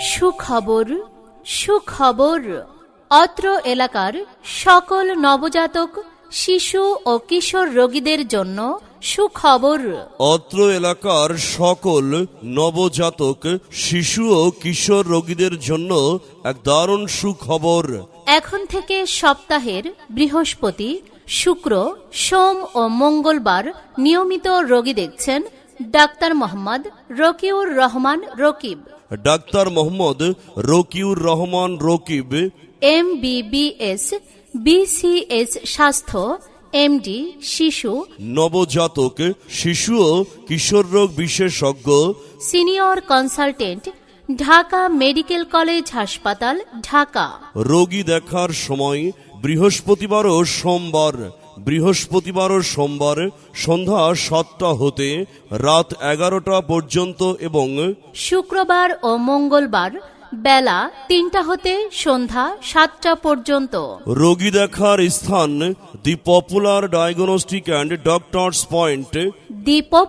সুখবর সুখবর। অত্র এলাকার সকল নবজাতক শিশু ও কিশোর রোগীদের জন্য সুখবর। অত্র এলাকার সকল নবজাতক শিশু ও কিশোর রোগীদের জন্য এক দারুণ সুখবর। এখন থেকে সপ্তাহের বৃহস্পতি শুক্র সোম ও মঙ্গলবার নিয়মিত রোগী দেখছেন doctor Mohammad Rakiur Rahman Rakib. Doctor Mohammad Rakiur Rahman Rakib. M BBS BCS স্বাস্থ্য এমডি শিশু। নবজাতক শিশু ও কিশোর রোগ বিশেষজ্ঞ। Senior consultant Dhaka medical college হাসপাতাল ঢাকা। রোগী দেখার সময় বৃহস্পতিবার ও সোমবার বৃহস্পতিবার ও সোমবার সন্ধ্যা সাতটা হতে রাত এগারোটা পর্যন্ত এবং শুক্রবার ও মঙ্গলবার বেলা তিনটা হতে সন্ধ্যা সাতটা পর্যন্ত। রোগী দেখার স্থান the popular diagnostic and doctors point. Deepak